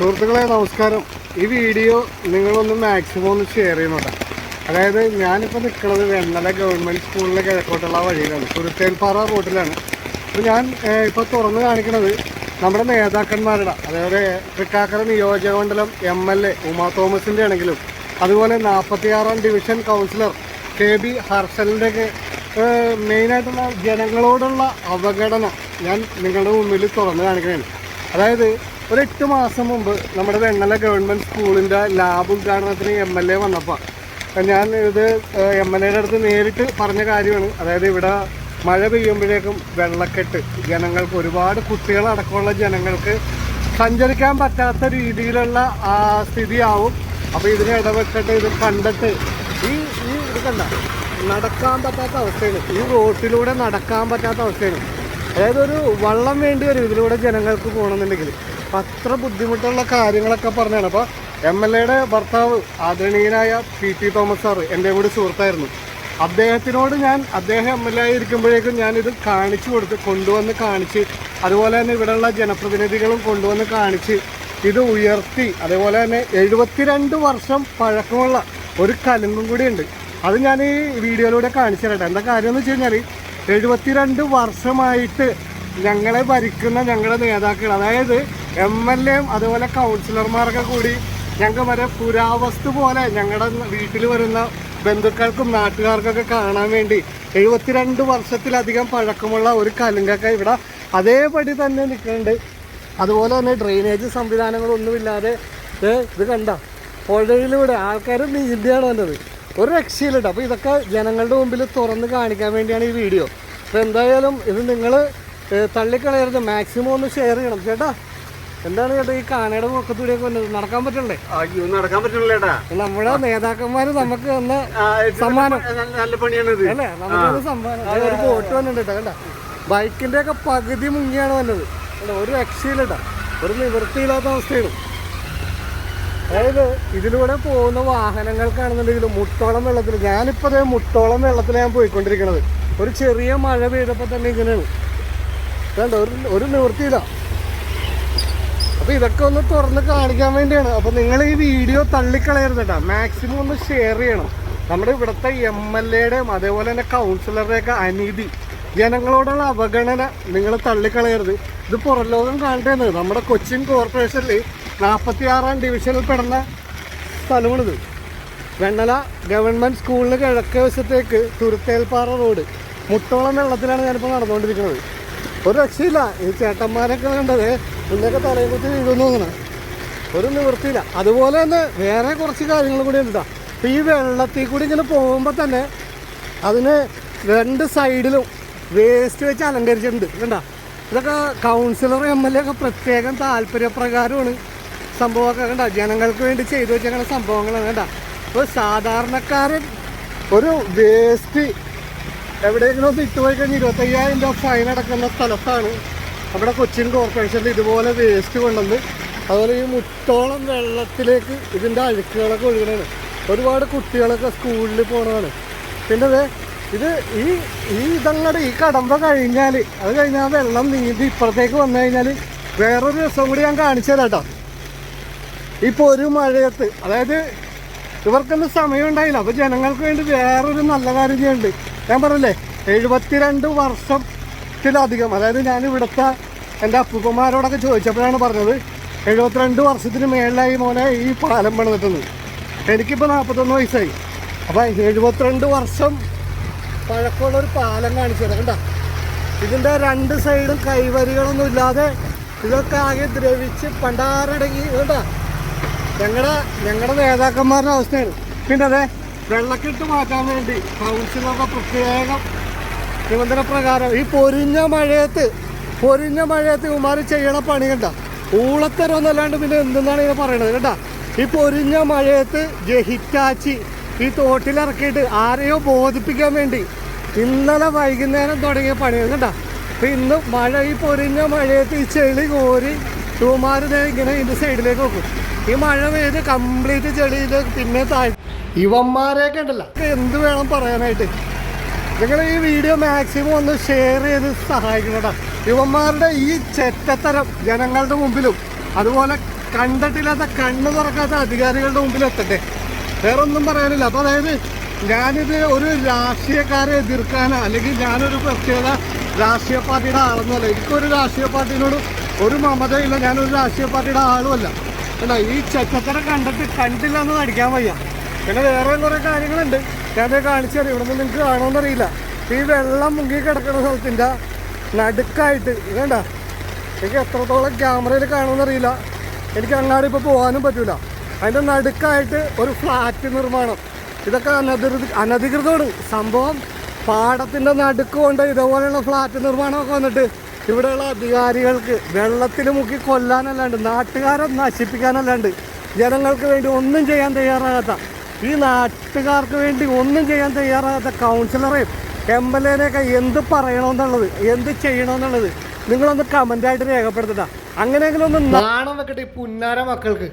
സുഹൃത്തുക്കളെ നമസ്കാരം. ഈ വീഡിയോ നിങ്ങളൊന്ന് മാക്സിമം ഒന്ന് ഷെയർ ചെയ്യുന്നുണ്ട്. അതായത് ഞാനിപ്പോൾ നിൽക്കുന്നത് വെണ്ണല ഗവൺമെന്റ് സ്കൂളിലെ കിഴക്കോട്ടുള്ള വഴിയിലാണ് കുരുത്തേൽപ്പാറ റോട്ടിലാണ്. അപ്പോൾ ഞാൻ ഇപ്പോൾ തുറന്ന് കാണിക്കുന്നത് നമ്മുടെ നേതാക്കന്മാരുടെ അതായത് തൃക്കാക്കര നിയോജക മണ്ഡലം എം എൽ എ ഉമാ തോമസിന്റെ ആണെങ്കിലും അതുപോലെ നാൽപ്പത്തിയാറാം ഡിവിഷൻ കൗൺസിലർ കെ ബി ഹർഷലിന്റെയൊക്കെ മെയിനായിട്ടുള്ള ജനങ്ങളോടുള്ള അവഗണന ഞാൻ നിങ്ങളുടെ മുമ്പിൽ തുറന്ന് കാണിക്കുകയാണ് അതായത് ഒരു എട്ട് മാസം മുമ്പ് നമ്മുടെ വെണ്ണല ഗവൺമെന്റ് സ്കൂളിന്റെ ലാബ് ഉദ്ഘാടനത്തിന് എം എൽ എ വന്നപ്പോൾ ഞാൻ ഇത് എം എൽ എയുടെ അടുത്ത് നേരിട്ട് പറഞ്ഞ കാര്യമാണ്. അതായത് ഇവിടെ മഴ പെയ്യുമ്പോഴേക്കും വെള്ളക്കെട്ട് ജനങ്ങൾക്ക് ഒരുപാട് കുട്ടികളടക്കമുള്ള ജനങ്ങൾക്ക് സഞ്ചരിക്കാൻ പറ്റാത്ത രീതിയിലുള്ള സ്ഥിതിയാവും. അപ്പോൾ ഇതിനെ ഇടപെട്ടിട്ട് ഇത് കണ്ടിട്ട് ഈ ഈ ഇത് കണ്ട നടക്കാൻ പറ്റാത്ത അവസ്ഥയാണ്. ഈ റോട്ടിലൂടെ നടക്കാൻ പറ്റാത്ത അവസ്ഥയാണ്. അതായത് ഒരു വള്ളം വേണ്ടി വരും ഇതിലൂടെ ജനങ്ങൾക്ക് പോകണമെന്നുണ്ടെങ്കിൽ. അപ്പം അത്ര ബുദ്ധിമുട്ടുള്ള കാര്യങ്ങളൊക്കെ പറഞ്ഞാണ്. അപ്പോൾ എം എൽ എയുടെ ഭർത്താവ് ആദരണീയനായ പി ടി തോമസ് സാറ് എന്റെ കൂടി സുഹൃത്തായിരുന്നു. അദ്ദേഹത്തിനോട് ഞാൻ അദ്ദേഹം എം എൽ എ ആയിരിക്കുമ്പോഴേക്കും ഞാനിത് കാണിച്ചു കൊടുത്ത് കൊണ്ടുവന്ന് കാണിച്ച് അതുപോലെ തന്നെ ഇവിടെയുള്ള ജനപ്രതിനിധികളും കൊണ്ടുവന്ന് കാണിച്ച് ഇത് ഉയർത്തി അതേപോലെ തന്നെ എഴുപത്തിരണ്ട് വർഷം പഴക്കമുള്ള ഒരു കലുങ്കും കൂടിയുണ്ട് അത് ഞാൻ ഈ വീഡിയോയിലൂടെ കാണിച്ചു തരട്ടെ. എന്താ കാര്യം എന്ന് വെച്ച് കഴിഞ്ഞാൽ എഴുപത്തിരണ്ട് വർഷമായിട്ട് ഞങ്ങളെ ഭരിക്കുന്ന ഞങ്ങളുടെ നേതാക്കൾ അതായത് എം എൽ എയും അതുപോലെ കൗൺസിലർമാരൊക്കെ കൂടി ഞങ്ങൾക്ക് വരെ പുരാവസ്തു പോലെ ഞങ്ങളുടെ വീട്ടിൽ വരുന്ന ബന്ധുക്കൾക്കും നാട്ടുകാർക്കൊക്കെ കാണാൻ വേണ്ടി എഴുപത്തിരണ്ട് വർഷത്തിലധികം പഴക്കമുള്ള ഒരു കലുങ്കൊക്കെ ഇവിടെ അതേപടി തന്നെ നിൽക്കുന്നുണ്ട്. അതുപോലെ തന്നെ ഡ്രെയിനേജ് സംവിധാനങ്ങളൊന്നുമില്ലാതെ ഇത് കണ്ട? പുഴയിലൂടെ ആൾക്കാർ നീന്തിയാണ് വന്നത്. ഒരു രക്ഷയിലുണ്ട് അപ്പോൾ ഇതൊക്കെ ജനങ്ങളുടെ മുമ്പിൽ തുറന്ന് കാണിക്കാൻ വേണ്ടിയാണ് ഈ വീഡിയോ. അപ്പോൾ എന്തായാലും ഇത് നിങ്ങൾ തള്ളിക്കളയരുത്. മാക്സിമം ഒന്ന് ഷെയർ ചെയ്യണം. ചേട്ടാ എന്താണ് ചേട്ടാ ഈ കാനയുടെ പൊക്കത്തൂടെ വന്നത്? നടക്കാൻ പറ്റണ്ടേ അയ്യോ നടക്കാൻ പറ്റണല്ലേട്ടാ നമ്മുടെ നേതാക്കന്മാര് നമുക്ക് തന്ന സമ്മാനം. നല്ല അല്ലേ? നമുക്ക് സമ്മാനം. ഒരു ബോട്ട് വന്നിട്ടുണ്ട് കണ്ട? ബൈക്കിന്റെ ഒക്കെ പകുതി മുങ്ങിയാണ് വന്നത്. ഒരു രക്ഷയില്ലട്ടാ ഒരു നിവൃത്തിയില്ലാത്ത അവസ്ഥയാണ്. അതായത് ഇതിലൂടെ പോകുന്ന വാഹനങ്ങൾക്കാണെന്നുണ്ടെങ്കിൽ മുട്ടോളം വെള്ളത്തിൽ ഞാനിപ്പോൾ അതേ മുട്ടോളം വെള്ളത്തിൽ ഞാൻ പോയിക്കൊണ്ടിരിക്കുന്നത് ഒരു ചെറിയ മഴ പെയ്തപ്പോൾ തന്നെ ഇങ്ങനെയാണ്. കണ്ടോ ഒരു ഒരു നിവൃത്തിയില്ല. അപ്പോൾ ഇതൊക്കെ ഒന്ന് തുറന്ന് കാണിക്കാൻ വേണ്ടിയാണ്. അപ്പോൾ നിങ്ങൾ ഈ വീഡിയോ തള്ളിക്കളയരുത് കേട്ടോ മാക്സിമം ഒന്ന് ഷെയർ ചെയ്യണം. നമ്മുടെ ഇവിടുത്തെ എം എൽ എയുടെയും അതേപോലെ തന്നെ കൗൺസിലറുടെയൊക്കെ അനീതി. ജനങ്ങളോടുള്ള അവഗണന നിങ്ങൾ തള്ളിക്കളയരുത്. ഇത് പുറം ലോകം കാണേണ്ടത് നമ്മുടെ കൊച്ചിൻ കോർപ്പറേഷനിൽ നാൽപ്പത്തി ആറാം ഡിവിഷനിൽ പെടുന്ന സ്ഥലമാണിത്. വെണ്ണല ഗവൺമെന്റ് സ്കൂളിന് കിഴക്കേ വശത്തേക്ക് തുരുത്തേൽപ്പാറ റോഡ് മുട്ടോളം വെള്ളത്തിലാണ് ഞാനിപ്പോൾ നടന്നുകൊണ്ടിരിക്കുന്നത്. ഒരു രക്ഷയില്ല. ഈ ചേട്ടന്മാരൊക്കെ കണ്ടത് മുന്നൊക്കെ തലയും കുത്തി വീഴുന്നു തോന്നണം ഒരു നിവൃത്തിയില്ല. അതുപോലെ തന്നെ വേറെ കുറച്ച് കാര്യങ്ങൾ കൂടി ഉണ്ട് അപ്പോൾ ഈ വെള്ളത്തിൽ കൂടി ഇങ്ങനെ പോകുമ്പോൾ തന്നെ അതിന് രണ്ട് സൈഡിലും വേസ്റ്റ് വെച്ച് അലങ്കരിച്ചിട്ടുണ്ട്. കണ്ട? ഇതൊക്കെ കൗൺസിലർ എം എൽ എ ഒക്കെ പ്രത്യേകം താല്പര്യപ്രകാരമാണ് സംഭവമൊക്കെ കണ്ട. ജനങ്ങൾക്ക് വേണ്ടി ചെയ്തു വെച്ചേക്കുന്ന സംഭവങ്ങളാണ് കണ്ട. അപ്പോൾ സാധാരണക്കാരൻ ഒരു വേസ്റ്റ് എവിടെയെങ്കിലും ഒന്ന് ഇട്ടുപോയി കഴിഞ്ഞാൽ ഇരുപത്തയ്യായിരം രൂപ ഫൈൻ അടക്കുന്ന സ്ഥലത്താണ് നമ്മുടെ കൊച്ചിൻ കോർപ്പറേഷനിൽ ഇതുപോലെ വേസ്റ്റ് കൊണ്ടുവന്ന് അതുപോലെ ഈ മുത്തോളം വെള്ളത്തിലേക്ക് ഇതിന്റെ അഴുക്കുകളൊക്കെ ഒഴുകണതാണ് ഒരുപാട് കുട്ടികളൊക്കെ സ്കൂളിൽ പോണതാണ്. പിന്നെ അതെ ഇത് ഈ ഈ ഇതങ്ങടെ ഈ കടമ്പ കഴിഞ്ഞാൽ അത് കഴിഞ്ഞാൽ വെള്ളം നീന്തി ഇപ്പുറത്തേക്ക് വന്നു കഴിഞ്ഞാൽ വേറൊരു ദിവസം കൂടി ഞാൻ കാണിച്ചു തരാം കേട്ടോ. ഇപ്പോൾ ഒരു മഴയത്ത് അതായത് ഇവർക്കൊന്നും സമയം ഉണ്ടായില്ല. അപ്പോൾ ജനങ്ങൾക്ക് വേണ്ടി വേറൊരു നല്ല കാര്യം ചെയ്യുന്നുണ്ട് ഞാൻ പറഞ്ഞില്ലേ എഴുപത്തിരണ്ട് വർഷത്തിലധികം അതായത് ഞാൻ ഇവിടുത്തെ എന്റെ അപ്പൂപ്പന്മാരോടൊക്കെ ചോദിച്ചപ്പോഴാണ് പറഞ്ഞത് എഴുപത്തിരണ്ട് വർഷത്തിന് മേളിലായി മോനെ ഈ പാലം പണിതിട്ടെന്ന് എനിക്കിപ്പോൾ നാൽപ്പത്തൊന്ന് വയസ്സായി. അപ്പോൾ എഴുപത്തിരണ്ട് വർഷം പഴക്കമുള്ള ഒരു പാലം തരാം കണ്ട? ഇതിന്റെ രണ്ട് സൈഡും കൈവരികളൊന്നും ഇല്ലാതെ ഇതൊക്കെ ആകെ ദ്രവിച്ച് പണ്ടാറടങ്ങി കണ്ട? ഞങ്ങളുടെ ഞങ്ങളുടെ നേതാക്കന്മാരുടെ അവസ്ഥയാണ്. പിന്നെ അതെ വെള്ളക്കെട്ട് മാറ്റാൻ വേണ്ടി കൗൺസിലൊക്കെ പ്രത്യേകം നിബന്ധന പ്രകാരം ഈ പൊരിഞ്ഞ മഴയത്ത് പൊരിഞ്ഞ മഴയത്ത് ഇവന്മാർ ചെയ്യണ പണി കണ്ട? ഊളത്തരം എന്നല്ലാണ്ട് പിന്നെ എന്തെന്നാണ് ഇങ്ങനെ പറയണത് കേട്ടാ ഈ പൊരിഞ്ഞ മഴയത്ത് ജഹിറ്റാച്ചി ഈ തോട്ടിലിറക്കിയിട്ട് ആരെയോ ബോധിപ്പിക്കാൻ വേണ്ടി ഇന്നലെ വൈകുന്നേരം തുടങ്ങിയ പണിയാണ് കേട്ടാ അപ്പം ഇന്ന് മഴ ഈ പൊരിഞ്ഞ മഴയത്ത് ഈ ചെളി കോരി ഇവന്മാർ ദേ ഇങ്ങനെ ഇതിന്റെ സൈഡിലേക്ക് വെക്കും ഈ മഴ പെയ്ത് കംപ്ലീറ്റ് ചെളിയിൽ പിന്നെ താഴ്ത്തി ഇവന്മാരെയൊക്കെ ഉണ്ടല്ലോ. എന്ത് വേണം പറയാനായിട്ട്? നിങ്ങൾ ഈ വീഡിയോ മാക്സിമം ഒന്ന് ഷെയർ ചെയ്ത് സഹായിക്കണം കേട്ടോ ഇവന്മാരുടെ ഈ ചെറ്റത്തരം ജനങ്ങളുടെ മുമ്പിലും അതുപോലെ കണ്ടിട്ടില്ലാത്ത കണ്ണ് തുറക്കാത്ത അധികാരികളുടെ മുമ്പിലും എത്തട്ടെ. വേറെ ഒന്നും പറയാനില്ല. അപ്പോൾ അതായത് ഞാനിത് ഒരു രാഷ്ട്രീയക്കാരെ എതിർക്കാനോ അല്ലെങ്കിൽ ഞാനൊരു പ്രത്യേക രാഷ്ട്രീയ പാർട്ടിയുടെ ആളൊന്നുമല്ല എനിക്കൊരു രാഷ്ട്രീയ പാർട്ടിയോട് ഒരു മമതയില്ല. ഞാനൊരു രാഷ്ട്രീയ പാർട്ടിയുടെ ആളുമല്ല. അല്ല ഈ ചെറ്റത്തരം കണ്ടിട്ട് കണ്ടില്ല എന്ന് നടിക്കാൻ വയ്യ. പിന്നെ വേറെ കുറേ കാര്യങ്ങളുണ്ട്. ഞാനത് കാണിച്ചു തരാം. ഇവിടെ നിന്ന് നിങ്ങൾക്ക് കാണുമെന്നറിയില്ല. ഈ വെള്ളം മുങ്ങി കിടക്കുന്ന സ്ഥലത്തിന്റെ നടുക്കായിട്ട്. വേണ്ട എനിക്ക് എത്രത്തോളം ക്യാമറയിൽ കാണുമെന്നറിയില്ല. എനിക്ക് അങ്ങാടി ഇപ്പോൾ പോകാനും പറ്റില്ല അതിന്റെ നടുക്കായിട്ട് ഒരു ഫ്ലാറ്റ് നിർമ്മാണം. ഇതൊക്കെ അനധികൃത അനധികൃതമാണ്. സംഭവം പാടത്തിന്റെ നടുക്ക് കൊണ്ട് ഇതുപോലെയുള്ള ഫ്ലാറ്റ് നിർമ്മാണമൊക്കെ വന്നിട്ട് ഇവിടെയുള്ള അധികാരികൾക്ക് വെള്ളത്തിൽ മുക്കി കൊല്ലാനല്ലാണ്ട് നാട്ടുകാരെ നശിപ്പിക്കാനല്ലാണ്ട് ജനങ്ങൾക്ക് വേണ്ടി ഒന്നും ചെയ്യാൻ തയ്യാറാകാത്ത ഈ നാട്ടുകാർക്ക് വേണ്ടി ഒന്നും ചെയ്യാൻ തയ്യാറാകാത്ത കൗൺസിലറെയും എം എൽ എനെയൊക്കെ എന്ത് പറയണമെന്നുള്ളത് എന്ത് ചെയ്യണമെന്നുള്ളത് നിങ്ങളൊന്ന് കമന്റായിട്ട് രേഖപ്പെടുത്തണ്ട അങ്ങനെയെങ്കിലും ഒന്ന് നാണം വെക്കട്ടെ പുന്നാര മക്കൾക്ക്.